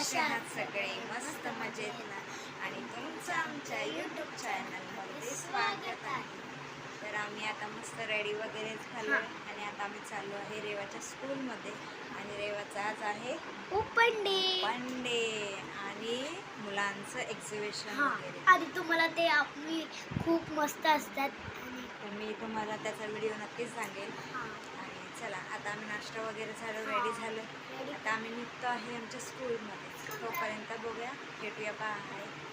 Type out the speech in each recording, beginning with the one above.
कसे आहात सगळे मस्त मजेत ना? आणि तुमचं आमच्या यूट्यूब चॅनलमध्ये स्वागत आहे. तर आम्ही आता मस्त रेडी वगैरे झालो आणि आता आम्ही चाललो आहे रेवाच्या स्कूलमध्ये आणि रेवाचा आज आहे ओपन डे वन डे आणि मुलांचं एक्झिबिशन वगैरे. आणि तुम्हाला ते आम्ही खूप मस्त असतात. तर मी तुम्हाला त्याचा व्हिडिओ नक्कीच सांगेल. आणि चला आता आम्ही नाश्ता वगैरे झालो. रेडी झालो. आता आम्ही निघतो आहे आमच्या स्कूलमध्ये तोपर्यंत बघूया. भेटूया. पहा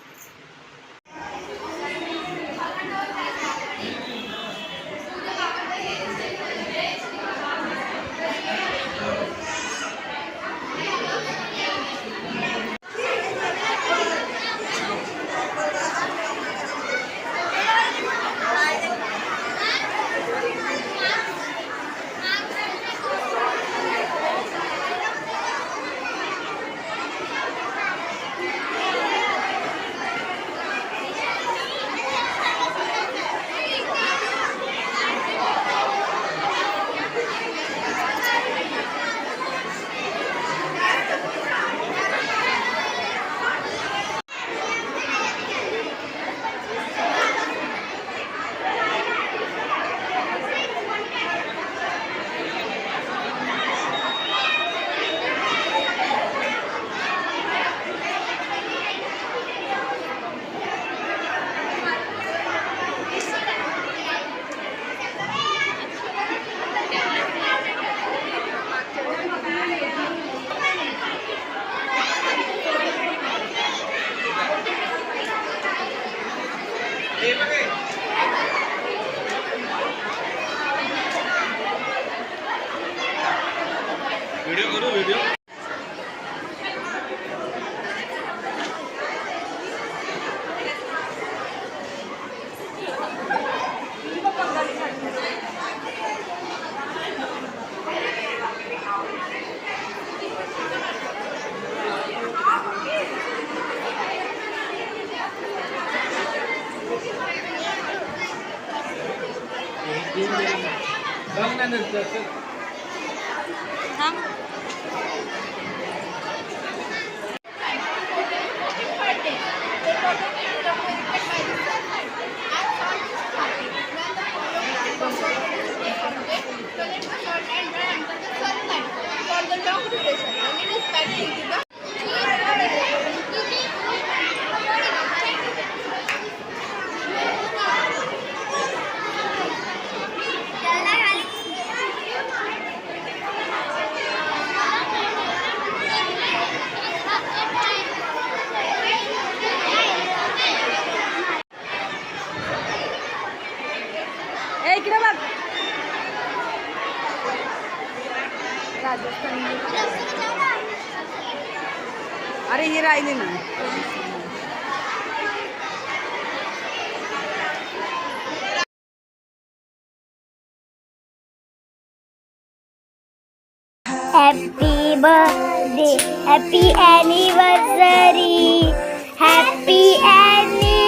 व्हिडिओ करू video Vâng, đang được được. Không. अरे ही राहिली ना. Happy birthday happy anniversary happy anniversary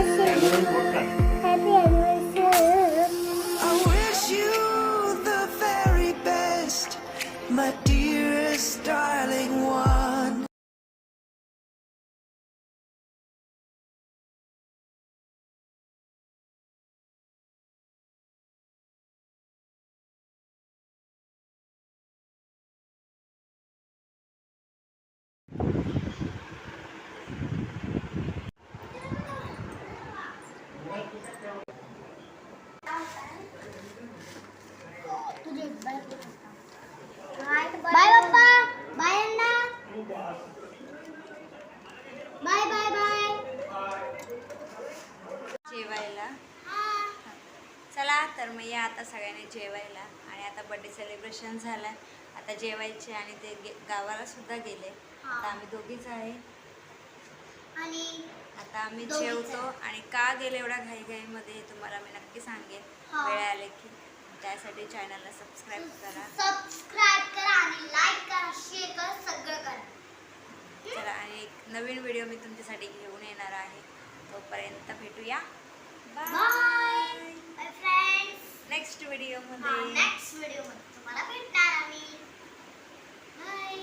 तर मग या आता सगळ्यांनी जेवायला. आणि आता बड्डे सेलिब्रेशन झालं आता जेवायचे आणि ते गे गावाला सुद्धा गेले. आता आम्ही दोघीच आहे. आणि आता आम्ही दोघीच जेवतो. आहे. आणि का गेले एवढ्या घाईघाईमध्ये हे तुम्हाला मी नक्की सांगेन. हा. वेळ आले की त्यासाठी चॅनलला सबस्क्राईब करा. सबस्क्राईब करा आणि लाईक करा शेअर करा सगळं करा. चला आणि एक नवीन व्हिडिओ मी तुमच्यासाठी घेऊन येणार आहे. तोपर्यंत भेटूया. बाय नेक्स्ट व्हिडिओमध्ये नेक्स्ट व्हिडिओमध्ये. तुम्हाला भेटणार आम्ही. बाय